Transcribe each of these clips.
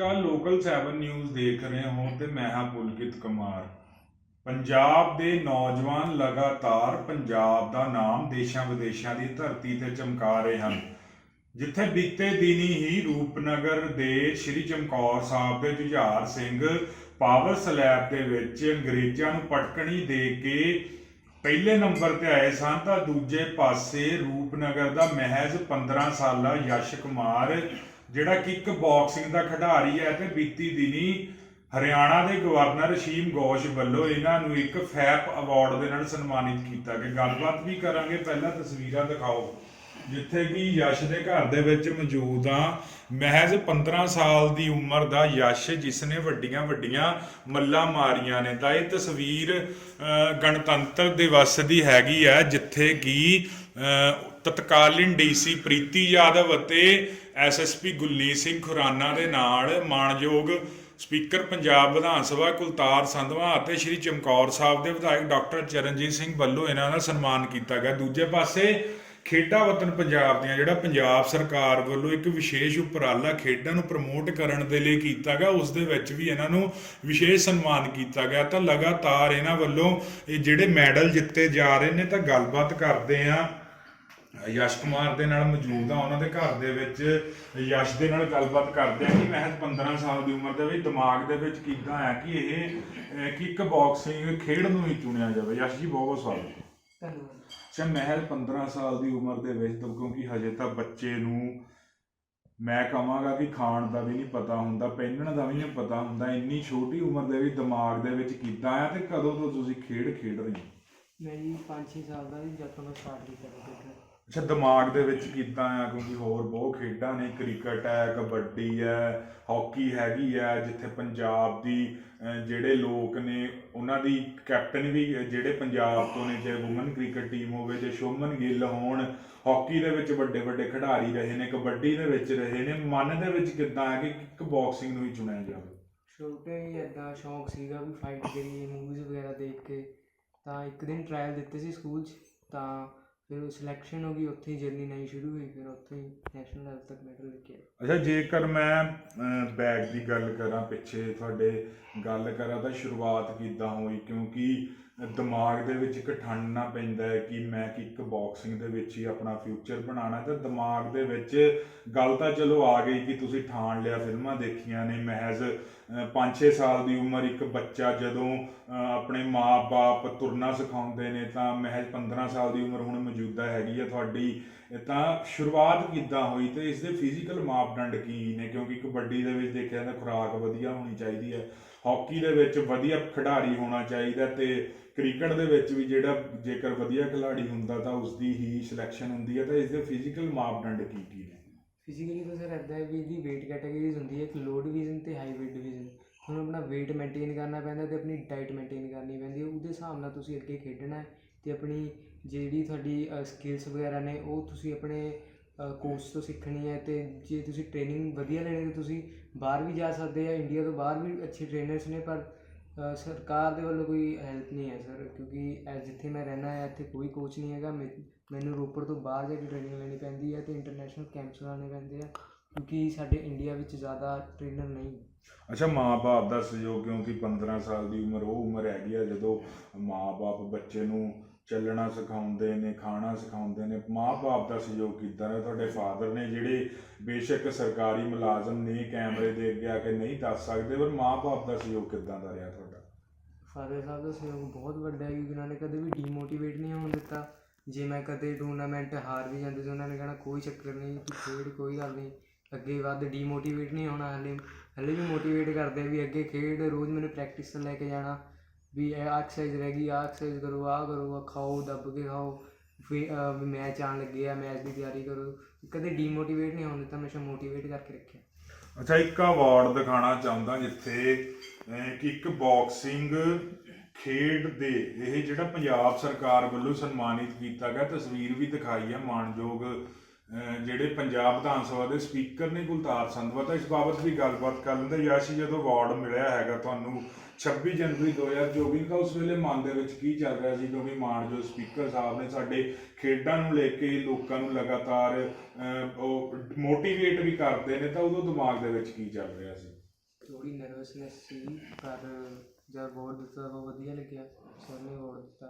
ਅਕਾਲ local 7 news ਦੇਖ ਰਹੇ ਹੋ ਤੇ ਮੈਂ ਹਾਂ ਪੁਲਕਿਤ ਕੁਮਾਰ। ਪੰਜਾਬ ਦੇ ਨੌਜਵਾਨ ਲਗਾਤਾਰ ਪੰਜਾਬ ਦਾ ਨਾਮ ਦੇਸ਼ਾਂ ਵਿਦੇਸ਼ਾਂ ਦੀ ਧਰਤੀ ਤੇ ਚਮਕਾ ਰਹੇ ਹਨ। ਜਿੱਥੇ ਬੀਤੇ ਦਿਨੀ ਹੀ ਰੂਪਨਗਰ ਦੇ ਸ੍ਰੀ ਚਮਕੌਰ ਸਾਹਿਬ ਦੇ ਜੁਝਾਰ ਸਿੰਘ ਪਾਵਰ ਸਲੈਬ ਦੇ ਵਿੱਚ ਅੰਗਰੇਜ਼ਾਂ ਨੂੰ ਪਟਕਣੀ ਦੇ ਕੇ ਪਹਿਲੇ ਨੰਬਰ ਤੇ ਆਏ ਸਨ ਤਾਂ ਦੂਜੇ ਪਾਸੇ ਰੂਪਨਗਰ ਦਾ ਮਹਿਜ਼ 15 ਸਾਲਾ ਯਸ਼ ਕੁਮਾਰ ਜਿਹੜਾ ਕਿ ਇੱਕ ਬਾਕਸਿੰਗ ਦਾ ਖਿਡਾਰੀ ਹੈ ਤੇ ਬੀਤੀ ਦਿਨੀ ਹਰਿਆਣਾ ਦੇ ਗਵਰਨਰ ਰਸ਼ੀਮ ਘੋਸ਼ ਵੱਲੋਂ ਇਹਨਾਂ ਨੂੰ ਇੱਕ ਫੈਪ ਅਵਾਰਡ ਦੇ ਨਾਲ ਸਨਮਾਨਿਤ ਕੀਤਾ ਗਿਆ। ਗੱਲਬਾਤ ਵੀ ਕਰਾਂਗੇ। ਪਹਿਲਾਂ ਤਸਵੀਰਾਂ ਦਿਖਾਓ ਜਿੱਥੇ ਕਿ ਯਸ਼ ਦੇ ਘਰ ਦੇ ਵਿੱਚ ਮੌਜੂਦ ਆ। ਮਹਿਜ਼ 15 ਸਾਲ ਦੀ ਉਮਰ ਦਾ ਯਸ਼ ਜਿਸ ਨੇ ਵੱਡੀਆਂ ਵੱਡੀਆਂ ਮੱਲਾਂ ਮਾਰੀਆਂ ਨੇ। ਤਾਂ ਇਹ ਤਸਵੀਰ ਅਹ, ਗਣਤੰਤਰ ਦਿਵਸ ਦੀ ਹੈਗੀ ਆ ਜਿੱਥੇ ਕਿ ਅਹ, ਤਤਕਾਲੀਨ ਡੀਸੀ ਪ੍ਰੀਤੀ ਯਾਦਵ ਅਤੇ ਐਸਐਸਪੀ ਗੁਲਨੀਤ ਸਿੰਘ ਖੁਰਾਨਾ ਦੇ ਨਾਲ ਮਾਣਯੋਗ ਸਪੀਕਰ ਪੰਜਾਬ ਵਿਧਾਨ ਸਭਾ ਕੁਲਤਾਰ ਸੰਧਵਾ ਅਤੇ ਸ਼੍ਰੀ ਚਮਕੌਰ ਸਾਹਿਬ ਦੇ ਵਿਧਾਇਕ ਡਾਕਟਰ ਚਰਨਜੀਤ ਸਿੰਘ ਵੱਲੋਂ ਇਹਨਾਂ ਦਾ ਸਨਮਾਨ ਕੀਤਾ ਗਿਆ। ਦੂਜੇ ਪਾਸੇ ਖੇਡਾਂ ਵਤਨ ਪੰਜਾਬ ਦੀਆਂ, ਜਿਹੜਾ ਪੰਜਾਬ ਸਰਕਾਰ ਵੱਲੋਂ ਇੱਕ ਵਿਸ਼ੇਸ਼ ਉਪਰਾਲਾ ਖੇਡਾਂ ਨੂੰ ਪ੍ਰਮੋਟ ਕਰਨ ਦੇ ਲਈ ਕੀਤਾ ਗਿਆ, ਉਸ ਦੇ ਵਿੱਚ ਵੀ ਇਹਨਾਂ ਨੂੰ ਵਿਸ਼ੇਸ਼ ਸਨਮਾਨ ਕੀਤਾ ਗਿਆ। ਤਾਂ ਲਗਾਤਾਰ ਇਹਨਾਂ ਵੱਲੋਂ ਇਹ ਜਿਹੜੇ ਮੈਡਲ ਜਿੱਤੇ ਜਾ ਰਹੇ ਨੇ, ਤਾਂ ਗੱਲਬਾਤ ਕਰਦੇ ਆ ਯਸ਼ ਕੁਮਾਰ ਦੇ ਨਾਲ ਮੌਜੂਦ ਆ ਉਹਨਾਂ ਦੇ ਘਰ ਦੇ ਵਿੱਚ ਯਸ਼ ਦੇ ਨਾਲ ਗੱਲਬਾਤ ਕਰਦੇ ਆ ਕਿ ਮਹਿਜ਼ 15 ਸਾਲ ਦੀ ਉਮਰ ਦੇ ਵਿੱਚ ਦਿਮਾਗ ਦੇ ਵਿੱਚ ਕਿੱਦਾਂ ਆ ਕਿ ਇਹ ਕਿੱਕ ਬਾਕਸਿੰਗ ਖੇਡ ਨੂੰ ਹੀ ਚੁਣਿਆ ਜਾਵੇ। ਯਸ਼ ਜੀ ਬਹੁਤ ਬਹੁਤ ਸਵਾਗਤ। ਧੰਨਵਾਦ। ਅੱਛਾ ਮਹਿਜ਼ 15 ਸਾਲ ਦੀ ਉਮਰ ਦੇ ਵਿੱਚ ਤਾਂ ਕਿਉਂਕਿ ਹਜੇ ਤਾਂ ਬੱਚੇ ਨੂੰ ਮੈਂ ਕਹਾਂਗਾ ਕਿ ਖਾਣ ਦਾ ਵੀ ਨਹੀਂ ਪਤਾ ਹੁੰਦਾ ਪਹਿਨਣ ਦਾ ਵੀ ਨਹੀਂ ਪਤਾ ਹੁੰਦਾ ਇੰਨੀ ਛੋਟੀ ਉਮਰ ਦੇ ਵਿੱਚ ਦਿਮਾਗ ਦੇ ਵਿੱਚ ਕਿੱਦਾਂ ਆ ਤੇ ਕਦੋਂ ਤੋਂ ਤੁਸੀਂ ਖੇਡ ਖੇਡ ਰਹੇ ਹੋ? ਮੈਂ ਜੀ 5-6 ਸਾਲ ਦਾ ਵੀ ਜਦ ਤੋਂ ਮੈਂ ਸਟਾਰਟ ਕੀਤਾ ਖੇਡਣਾ। ਅੱਛਾ, ਦਿਮਾਗ ਦੇ ਵਿੱਚ ਕਿੱਦਾਂ ਆ, ਕਿਉਂਕਿ ਹੋਰ ਬਹੁਤ ਖੇਡਾਂ ਨੇ, ਕ੍ਰਿਕਟ ਹੈ, ਕਬੱਡੀ ਹੈ, ਹਾਕੀ ਹੈਗੀ ਹੈ, ਜਿੱਥੇ ਪੰਜਾਬ ਦੀ ਜਿਹੜੇ ਲੋਕ ਨੇ, ਉਹਨਾਂ ਦੀ ਕੈਪਟਨ ਵੀ ਜਿਹੜੇ ਪੰਜਾਬ ਤੋਂ ਨੇ ਜੇ ਔਮਨ ਕ੍ਰਿਕਟ ਟੀਮ ਹੋਵੇ ਜੇ ਸ਼ੋਮਨ ਗਿੱਲ ਹੋਣ, ਹਾਕੀ ਦੇ ਵਿੱਚ ਵੱਡੇ ਵੱਡੇ ਖਿਡਾਰੀ ਰਹੇ ਨੇ, ਕਬੱਡੀ ਦੇ ਵਿੱਚ ਰਹੇ ਨੇ, ਮਨ ਦੇ ਵਿੱਚ ਕਿੱਦਾਂ ਹੈ ਕਿ ਇੱਕ ਬਾਕਸਿੰਗ ਨੂੰ ਹੀ ਚੁਣਿਆ ਜਾਵੇ? ਛੋਟੇ ਹੀ ਏਦਾਂ ਸ਼ੌਂਕ ਸੀਗਾ ਵੀ ਫਾਈਟ ਕਰੀਏ ਮੂਵੀਜ਼ ਵਗੈਰਾ ਦੇਖ ਕੇ, ਤਾਂ ਇੱਕ ਦਿਨ ਟ੍ਰਾਇਲ ਦਿੱਤੇ ਸੀ ਸਕੂਲ 'ਚ, ਤਾਂ ਫਿਰ ਸਿਲੈਕਸ਼ਨ ਹੋ ਗਈ, ਉੱਥੇ ਹੀ ਜਰਨੀ ਨਹੀਂ ਸ਼ੁਰੂ ਹੋਈ, ਫਿਰ ਉੱਥੇ ਹੀ ਨੈਸ਼ਨਲ ਲੈਵਲ ਤੱਕ ਮੈਡਲ ਲੈ ਕੇ ਆਏ ਅੱਛਾ, ਜੇਕਰ ਮੈਂ ਬੈਗ ਦੀ ਗੱਲ ਕਰਾਂ ਪਿੱਛੇ ਤੁਹਾਡੇ, ਗੱਲ ਕਰਾਂ ਤਾਂ ਸ਼ੁਰੂਆਤ ਕਿੱਦਾਂ ਹੋਈ? ਕਿਉਂਕਿ ਦਿਮਾਗ ਦੇ ਵਿੱਚ ਇੱਕ ਠੰਡਣਾ ਪੈਂਦਾ ਹੈ ਕਿ ਮੈਂ ਕਿ ਇੱਕ ਬਾਕਸਿੰਗ ਦੇ ਵਿੱਚ ਹੀ ਆਪਣਾ ਫਿਊਚਰ ਬਣਾਉਣਾ ਤੇ ਦਿਮਾਗ ਦੇ ਵਿੱਚ ਗੱਲ ਤਾਂ ਚਲੋ ਆ ਗਈ ਕਿ ਤੁਸੀਂ ਠਾਣ ਲਿਆ ਫਿਲਮਾਂ ਦੇਖੀਆਂ ਨੇ ਮਹਿਜ਼ 5-6 ਸਾਲ ਦੀ ਉਮਰ ਇੱਕ ਬੱਚਾ ਜਦੋਂ ਅਹ, ਆਪਣੇ ਮਾਪੇ ਤੁਰਨਾ ਸਿਖਾਉਂਦੇ ਨੇ ਤਾਂ ਮਹਿਜ਼ 15 ਸਾਲ ਦੀ ਉਮਰ ਹੁਣ ਮੌਜੂਦਾ ਹੈਗੀ ਆ ਤੁਹਾਡੀ ਤਾਂ ਸ਼ੁਰੂਆਤ ਕਿੱਦਾਂ ਹੋਈ ਤੇ ਇਸ ਦੇ ਫਿਜ਼ੀਕਲ ਮਾਪਦੰਡ ਕੀ ਨੇ? ਕਿਉਂਕਿ ਕਬੱਡੀ ਦੇ ਵਿੱਚ ਦੇਖਿਆ ਜਾਂਦਾ ਖੁਰਾਕ ਵਧੀਆ ਹੋਣੀ ਚਾਹੀਦੀ ਹੈ। ਹਾਕੀ ਦੇ ਵਿੱਚ ਵਧੀਆ ਖਿਡਾਰੀ ਹੋਣਾ ਚਾਹੀਦਾ ਤੇ ਕ੍ਰਿਕਟ ਦੇ ਵਿੱਚ ਵੀ ਜਿਹੜਾ ਜੇਕਰ ਵਧੀਆ ਖਿਡਾਰੀ ਹੁੰਦਾ ਤਾਂ ਉਸ ਦੀ ਹੀ ਸਿਲੈਕਸ਼ਨ ਹੁੰਦੀ ਹੈ ਤਾਂ ਇਸ ਦੇ ਫਿਜ਼ੀਕਲ ਮਾਪਦੰਡ ਕੀ ਕੀ ਨੇ? ਫਿਜ਼ੀਕਲੀ ਤਾਂ ਸਰ ਇੱਦਾਂ ਹੈ ਵੀ ਇਹਦੀ weight ਕੈਟਾਗਰੀਜ਼ ਹੁੰਦੀ ਹੈ, ਇੱਕ ਲੋ ਡਿਵੀਜ਼ਨ ਤੇ ਹਾਈ weight ਡਿਵੀਜ਼ਨ ਤੁਹਾਨੂੰ ਆਪਣਾ weight ਮੇਨਟੇਨ ਕਰਨਾ ਪੈਂਦਾ ਤੇ ਆਪਣੀ ਡਾਈਟ ਮੇਨਟੇਨ ਕਰਨੀ ਪੈਂਦੀ ਹੈ, ਉਹਦੇ ਹਿਸਾਬ ਨਾਲ ਤੁਸੀਂ ਅੱਗੇ ਖੇਡਣਾ ਹੈ ਤੇ ਆਪਣੀ ਜਿਹੜੀ ਤੁਹਾਡੀ ਸਕਿੱਲਸ ਵਗੈਰਾ ਨੇ, ਉਹ ਤੁਸੀਂ ਆਪਣੇ ਕੋਚ ਤੋਂ ਸਿੱਖਣੀ ਹੈ ਤੇ ਜੇ ਤੁਸੀਂ ਟ੍ਰੇਨਿੰਗ ਵਧੀਆ ਲੈਣੀ ਤਾਂ ਤੁਸੀਂ ਬਾਹਰ ਵੀ ਜਾ ਸਕਦੇ ਆ ਇੰਡੀਆ ਤੋਂ ਬਾਹਰ ਵੀ ਅੱਛੇ ਟ੍ਰੇਨਰਸ ਨੇ, ਪਰ ਸਰਕਾਰ ਦੇ ਵੱਲੋਂ ਕੋਈ ਹੈਲਪ ਨਹੀਂ ਹੈ ਸਰ ਕਿਉਂਕਿ ਜਿੱਥੇ ਮੈਂ ਰਹਿਣਾ ਹੈ, ਇੱਥੇ ਕੋਈ ਕੋਚ ਨਹੀਂ ਹੈਗਾ। ਮੈ- ਮੈਨੂੰ ਰੋਪੜ ਤੋਂ ਬਾਹਰ ਜਾ ਕੇ ਟ੍ਰੇਨਿੰਗ ਲੈਣੀ ਪੈਂਦੀ ਹੈ ਤੇ ਇੰਟਰਨੈਸ਼ਨਲ ਕੈਂਪਸ ਲਾਉਣੇ ਪੈਂਦੇ ਆ, ਕਿਉਂਕਿ ਸਾਡੇ ਇੰਡੀਆ ਵਿੱਚ ਜ਼ਿਆਦਾ ਟ੍ਰੇਨਰ ਨਹੀਂ। ਅੱਛਾ ਮਾਪੇ ਦਾ ਸਹਿਯੋਗ, ਕਿਉਂਕਿ 15 ਸਾਲ ਦੀ ਉਮਰ, ਉਹ ਉਮਰ ਹੈਗੀ ਆ ਜਦੋਂ ਮਾਪੇ ਬੱਚੇ ਨੂੰ ਚੱਲਣਾ ਸਿਖਾਉਂਦੇ ਨੇ, ਖਾਣਾ ਸਿਖਾਉਂਦੇ ਨੇ ਮਾਪੇ ਦਾ ਸਹਿਯੋਗ ਕਿੱਦਾਂ ਹੈ ਤੁਹਾਡੇ ਫਾਦਰ ਨੇ ਜਿਹੜੇ ਬੇਸ਼ੱਕ ਸਰਕਾਰੀ ਮੁਲਾਜ਼ਮ ਨੇ, ਕੈਮਰੇ ਦੇ ਅੱਗੇ ਆ ਕੇ ਨਹੀਂ ਦੱਸ ਸਕਦੇ, ਪਰ ਮਾਪੇ ਦਾ ਸਹਿਯੋਗ ਕਿੱਦਾਂ ਦਾ ਰਿਹਾ ਤੁਹਾਡਾ? ਫਾਦਰ ਸਾਹਿਬ ਦਾ ਸਹਿਯੋਗ ਬਹੁਤ ਵੱਡਾ ਹੈ, ਕਿਉਂਕਿ ਉਹਨਾਂ ਨੇ ਕਦੇ ਵੀ ਡੀਮੋਟੀਵੇਟ ਨਹੀਂ ਹੋਣ ਦਿੱਤਾ। ਜੇ ਮੈਂ ਕਦੇ ਟੂਰਨਾਮੈਂਟ ਹਾਰ ਵੀ ਜਾਂਦੇ ਸੀ ਉਹਨਾਂ ਨੇ ਕਹਿਣਾ, ਕੋਈ ਚੱਕਰ ਨਹੀਂ, ਤੂੰ ਖੇਡ, ਕੋਈ ਗੱਲ ਨਹੀਂ। ਅੱਗੇ ਵੱਧ ਡੀਮੋਟੀਵੇਟ ਨਹੀਂ ਹੋਣਾ, ਹਲੇ ਹਲੇ ਵੀ ਮੋਟੀਵੇਟ ਕਰਦੇ ਵੀ ਅੱਗੇ ਖੇਡ, ਰੋਜ਼ ਮੈਨੂੰ ਪ੍ਰੈਕਟਿਸ ਤੇ ਲੈ ਕੇ ਜਾਣਾ। ਵੀ ਇਹ ਐਕਸਰਸਾਈਜ਼ ਰਹਿ ਗਈ ਆ ਐਕਸਰਸਾਈਜ਼ ਕਰੋ ਆ ਕਰੋ, ਆਹ ਖਾਓ, ਦੱਬ ਕੇ ਖਾਓ। ਵੀ ਮੈਚ ਆਉਣ ਲੱਗੇ ਆ, ਮੈਚ ਦੀ ਤਿਆਰੀ ਕਰੋ। ਕਦੇ ਡੀਮੋਟੀਵੇਟ ਨਹੀਂ ਹੋਣ ਦਿੱਤਾ ਹਮੇਸ਼ਾ ਮੋਟੀਵੇਟ ਕਰਕੇ ਰੱਖਿਆ। ਅੱਛਾ, ਇੱਕ ਅਵਾਰਡ ਦਿਖਾਣਾ ਚਾਹੁੰਦਾ ਜਿੱਥੇ ਕਿੱਕ ਬਾਕਸਿੰਗ ਖੇਡ ਦੇ ਇਹ ਜਿਹੜਾ ਪੰਜਾਬ ਸਰਕਾਰ ਵੱਲੋਂ ਸਨਮਾਨਿਤ ਕੀਤਾ ਗਿਆ, ਤਸਵੀਰ ਵੀ ਦਿਖਾਈ ਹੈ ਮਾਨਯੋਗ ਜਿਹੜੇ ਪੰਜਾਬ ਵਿਧਾਨ ਸਭਾ ਦੇ ਸਪੀਕਰ ਨੇ ਗੁਲਤਾਰ ਸੰਧਵਾ। ਤਾਂ ਇਸ ਬਾਬਤ ਵੀ ਗੱਲਬਾਤ ਕਰ ਲੈਂਦੇ ਯਾਸ਼ੀ, ਜਦੋਂ ਅਵਾਰਡ ਮਿਲਿਆ ਹੈਗਾ ਤੁਹਾਨੂੰ 26 ਜਨਵਰੀ 2024 ਦਾ ਉਸ ਵੇਲੇ ਮਨ ਦੇ ਵਿੱਚ ਕੀ ਚੱਲ ਰਿਹਾ ਸੀ? ਕਿਉਂਕਿ ਮਾਨਯੋਗ ਸਪੀਕਰ ਸਾਹਿਬ ਨੇ ਸਾਡੇ ਖੇਡਾਂ ਨੂੰ ਲੈ ਕੇ ਲੋਕਾਂ ਨੂੰ ਲਗਾਤਾਰ ਅਹ, ਉਹ ਮੋਟੀਵੇਟ ਵੀ ਕਰਦੇ ਨੇ ਤਾਂ ਉਦੋਂ ਦਿਮਾਗ ਦੇ ਵਿੱਚ ਕੀ ਚੱਲ ਰਿਹਾ ਸੀ? ਥੋੜੀ ਨਰਵਸਨੈਸ ਸੀ ਪਰ ਜਦ ਅਵਾਰਡ ਦਿੱਤਾ ਤਾਂ ਬਹੁਤ ਵਧੀਆ ਲੱਗਿਆ ਸਰ ਨੇ ਅਵਾਰਡ ਦਿੱਤਾ।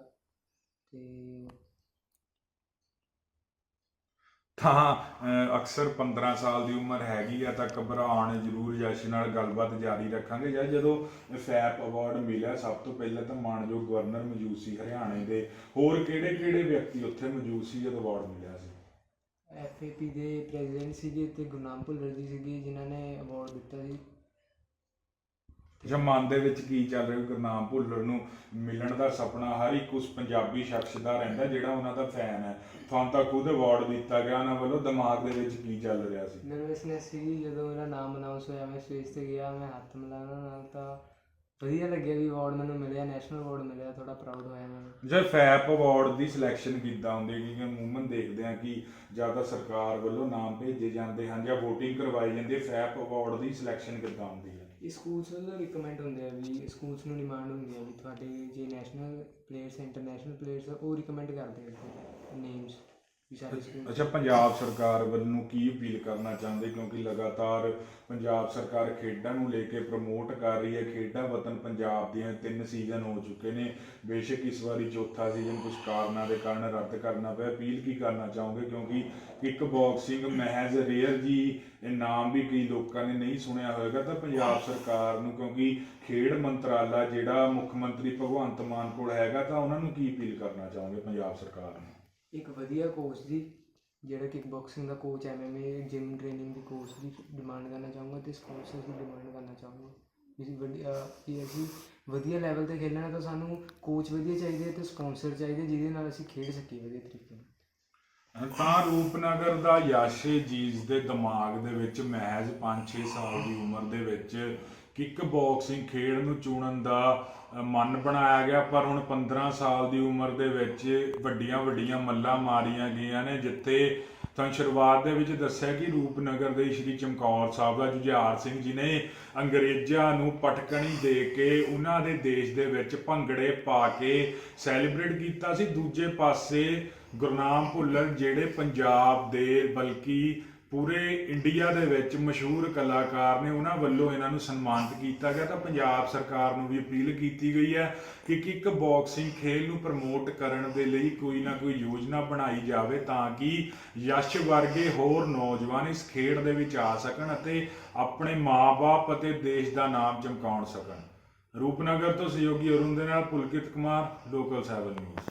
ਤੇ ਤਾਂ ਅਕਸਰ 15 ਸਾਲ ਦੀ ਉਮਰ ਹੈਗੀ ਆ ਤਾਂ ਘਬਰਾਉਣ ਜ਼ਰੂਰ ਯਸ਼ ਨਾਲ ਗੱਲਬਾਤ ਜਾਰੀ ਰੱਖਾਂਗੇ। ਜਾਂ ਜਦੋਂ ਫੈਪ ਅਵਾਰਡ ਮਿਲਿਆ, ਸਭ ਤੋਂ ਪਹਿਲਾਂ ਤਾਂ ਮਾਨਯੋਗ ਗਵਰਨਰ ਮੌਜੂਦ ਸੀ ਹਰਿਆਣੇ ਦੇ। ਹੋਰ ਕਿਹੜੇ ਕਿਹੜੇ ਵਿਅਕਤੀ ਉੱਥੇ ਮੌਜੂਦ ਸੀ ਜਦੋਂ ਅਵਾਰਡ ਮਿਲਿਆ ਸੀ? ਐਫਏਪੀ ਦੇ ਪ੍ਰੈਜ਼ੀਡੈਂਟ ਸੀਗੇ ਤੇ ਗੁਰਨਾਮ ਭੁੱਲਰ ਜੀ ਸੀਗੇ, ਜਿਨ੍ਹਾਂ ਨੇ ਅਵਾਰਡ ਦਿੱਤਾ ਸੀ। ਜਾਂ ਮਨ ਦੇ ਵਿੱਚ ਕੀ ਚੱਲ ਰਿਹਾ ਗੁਰਨਾਮ ਭੁੱਲਰ ਨੂੰ ਮਿਲਣ ਦਾ ਸੁਪਨਾ ਹਰ ਇੱਕ ਉਸ ਪੰਜਾਬੀ ਸ਼ਖਸ ਦਾ ਰਹਿੰਦਾ ਜਿਹੜਾ ਉਹਨਾਂ ਦਾ ਫੈਨ ਹੈ। ਤੁਹਾਨੂੰ ਤਾਂ ਖੁਦ ਅਵਾਰਡ ਦਿੱਤਾ ਗਿਆ ਉਹਨਾਂ ਵੱਲੋਂ ਦਿਮਾਗ ਦੇ ਵਿੱਚ ਕੀ ਚੱਲ ਰਿਹਾ ਸੀ? ਨਰਵਸਨੈਸ ਸੀ ਜਦੋਂ ਮੇਰਾ ਨਾਮ ਅਨਾਉਂਸ ਹੋਇਆ ਮੈਂ ਸਟੇਜ ਤੇ ਗਿਆ ਮੈਂ ਹੱਥ ਉਹਨਾਂ ਨਾਲ ਤਾਂ ਵਧੀਆ ਲੱਗਿਆ ਵੀ ਅਵਾਰਡ ਮੈਨੂੰ ਮਿਲਿਆ ਨੈਸ਼ਨਲ ਅਵਾਰਡ ਮਿਲਿਆ ਥੋੜਾ ਪ੍ਰਾਊਡ ਹੋਇਆ ਮੈਂ। ਜੇ ਫੈਪ ਅਵਾਰਡ ਦੀ ਸਿਲੈਕਸ਼ਨ ਕਿੱਦਾਂ ਹੁੰਦੀ ਹੈ ਕਿਉਂਕਿ ਅਮੂਮਨ ਦੇਖਦੇ ਹਾਂ ਕਿ ਜ਼ਿਆਦਾ ਸਰਕਾਰ ਵੱਲੋਂ ਨਾਮ ਭੇਜੇ ਜਾਂਦੇ ਹਨ ਜਾਂ VOTING ਕਰਵਾਈ ਜਾਂਦੀ ਹੈ। ਫੈਪ ਅਵਾਰਡ ਦੀ ਸਿਲੈਕਸ਼ਨ ਕਿੱਦਾਂ ਹੁੰਦੀ ਹੈ? ਇਹ ਸਕੂਲਸ ਵੱਲੋਂ ਰਿਕਮੈਂਡ ਹੁੰਦੇ ਆ ਵੀ ਸਕੂਲਸ ਨੂੰ ਡਿਮਾਂਡ ਹੁੰਦੀ ਆ ਵੀ ਤੁਹਾਡੇ ਜੇ ਨੈਸ਼ਨਲ ਪਲੇਅਰਸ ਇੰਟਰਨੈਸ਼ਨਲ ਪਲੇਅਰਸ ਆ, ਉਹ ਰਿਕਮੈਂਡ ਕਰਦੇ ਆ ਨੇਮਸ ਅੱਛਾ, ਪੰਜਾਬ ਸਰਕਾਰ ਵੱਲੋਂ ਕੀ ਅਪੀਲ ਕਰਨਾ ਚਾਹੁੰਦੇ? ਕਿਉਂਕਿ ਲਗਾਤਾਰ ਪੰਜਾਬ ਸਰਕਾਰ ਖੇਡਾਂ ਨੂੰ ਲੈ ਕੇ ਪ੍ਰਮੋਟ ਕਰ ਰਹੀ ਹੈ। ਖੇਡਾਂ ਵਤਨ ਪੰਜਾਬ ਦੀਆਂ ਤਿੰਨ ਸੀਜ਼ਨ ਹੋ ਚੁੱਕੇ ਨੇ। ਬੇਸ਼ੱਕ ਇਸ ਵਾਰੀ ਚੌਥਾ ਸੀਜ਼ਨ ਕੁਝ ਕਾਰਨਾਂ ਦੇ ਕਾਰਨ ਰੱਦ ਕਰਨਾ ਪਿਆ। ਅਪੀਲ ਕੀ ਕਰਨਾ ਚਾਹੋਗੇ? ਕਿਉਂਕਿ ਕਿੱਕ ਬਾਕਸਿੰਗ ਮਹਿਜ਼ ਰੇਅਰ ਜੀ ਇਹ ਨਾਮ ਵੀ ਕਈ ਲੋਕਾਂ ਨੇ ਨਹੀਂ ਸੁਣਿਆ ਹੋਵੇਗਾ ਤਾਂ ਪੰਜਾਬ ਸਰਕਾਰ ਨੂੰ ਕਿਉਂਕਿ ਖੇਡ ਮੰਤਰਾਲਾ ਜਿਹੜਾ ਮੁੱਖ ਮੰਤਰੀ ਭਗਵੰਤ ਮਾਨ ਕੋਲ ਹੈਗਾ, ਤਾਂ ਉਹਨਾਂ ਨੂੰ ਕੀ ਅਪੀਲ ਕਰਨਾ ਚਾਹੋਗੇ ਪੰਜਾਬ ਸਰਕਾਰ ਨੂੰ? ਇੱਕ ਵਧੀਆ ਕੋਚ ਦੀ, ਜਿਹੜਾ ਕਿਕ ਬਾਕਸਿੰਗ ਦਾ ਕੋਚ ਐਮਐਮਏ ਜਿਮ ਟ੍ਰੇਨਿੰਗ ਦੇ ਕੋਚ ਦੀ ਡਿਮਾਂਡ ਕਰਨਾ ਚਾਹੂੰਗਾ ਤੇ ਸਪਾਂਸਰਸ ਦੀ ਡਿਮਾਂਡ ਕਰਨਾ ਚਾਹੂੰਗਾ। ਵੀ ਵਧੀਆ ਕਿ ਅਸੀਂ ਵਧੀਆ ਲੈਵਲ ਤੇ ਖੇਲਣਾ ਤਾਂ ਸਾਨੂੰ ਕੋਚ ਵਧੀਆ ਚਾਹੀਦੇ ਤੇ ਸਪਾਂਸਰ ਚਾਹੀਦੇ ਜਿਹਦੇ ਨਾਲ ਅਸੀਂ ਖੇਡ ਸਕੀਏ ਵਧੀਆ ਤਰੀਕੇ ਨਾਲ। ਤਾਂ ਰੂਪਨਗਰ ਦਾ ਯਾਸ਼ੇ ਜੀਜ਼ ਦੇ ਦਿਮਾਗ ਦੇ ਵਿੱਚ ਮਹਿਜ਼ 5-6 ਸਾਲ ਦੀ ਉਮਰ ਦੇ ਵਿੱਚ ਕਿੱਕ ਬਾਕਸਿੰਗ ਖੇਡ ਨੂੰ ਚੁਣਨ ਦਾ ਮਨ ਬਣਾਇਆ ਗਿਆ, ਪਰ ਹੁਣ 15 ਸਾਲ ਦੀ ਉਮਰ ਦੇ ਵਿੱਚ ਵੱਡੀਆਂ ਵੱਡੀਆਂ ਮੱਲਾਂ ਮਾਰੀਆਂ ਗਈਆਂ ਨੇ, ਜਿੱਥੇ ਤਾਂ ਸ਼ੁਰੂਆਤ ਦੇ ਵਿੱਚ ਦੱਸਿਆ ਕਿ ਰੂਪਨਗਰ ਦੇ ਸ਼੍ਰੀ ਚਮਕੌਰ ਸਾਹਿਬ ਦਾ ਜੁਝਾਰ ਸਿੰਘ ਜੀ ਨੇ ਅੰਗਰੇਜ਼ਾਂ ਨੂੰ ਪਟਕਣੀ ਦੇ ਕੇ ਉਹਨਾਂ ਦੇ ਦੇਸ਼ ਦੇ ਵਿੱਚ ਭੰਗੜੇ ਪਾ ਕੇ ਸੈਲੀਬ੍ਰੇਟ ਕੀਤਾ ਸੀ। ਦੂਜੇ ਪਾਸੇ ਗੁਰਨਾਮ ਭੁੱਲਰ ਜਿਹੜੇ ਪੰਜਾਬ ਦੇ, ਬਲਕਿ ਪੂਰੇ ਇੰਡੀਆ ਦੇ ਵਿੱਚ ਮਸ਼ਹੂਰ ਕਲਾਕਾਰ ਨੇ ਉਹਨਾਂ ਵੱਲੋਂ ਇਹਨਾਂ ਨੂੰ ਸਨਮਾਨਿਤ ਕੀਤਾ ਗਿਆ। ਤਾਂ ਪੰਜਾਬ ਸਰਕਾਰ ਨੂੰ ਵੀ ਅਪੀਲ ਕੀਤੀ ਗਈ ਹੈ ਕਿ ਕਿੱਕ ਬਾਕਸਿੰਗ ਖੇਲ ਨੂੰ ਪ੍ਰਮੋਟ ਕਰਨ ਦੇ ਲਈ ਕੋਈ ਨਾ ਕੋਈ ਯੋਜਨਾ ਬਣਾਈ ਜਾਵੇ ਤਾਂ ਕਿ ਯਸ਼ ਵਰਗੇ ਹੋਰ ਨੌਜਵਾਨ ਇਸ ਖੇਡ ਦੇ ਵਿੱਚ ਆ ਸਕਣ ਅਤੇ ਆਪਣੇ ਮਾਪੇ ਅਤੇ ਦੇਸ਼ ਦਾ ਨਾਮ ਚਮਕਾਉਣ ਸਕਣ। ਰੂਪਨਗਰ ਤੋਂ ਸਹਿਯੋਗੀ ਅਰੁਣ ਦੇ ਨਾਲ ਪੁਲਕਿਤ ਕੁਮਾਰ, ਲੋਕਲ 7 ਨਿਊਜ਼।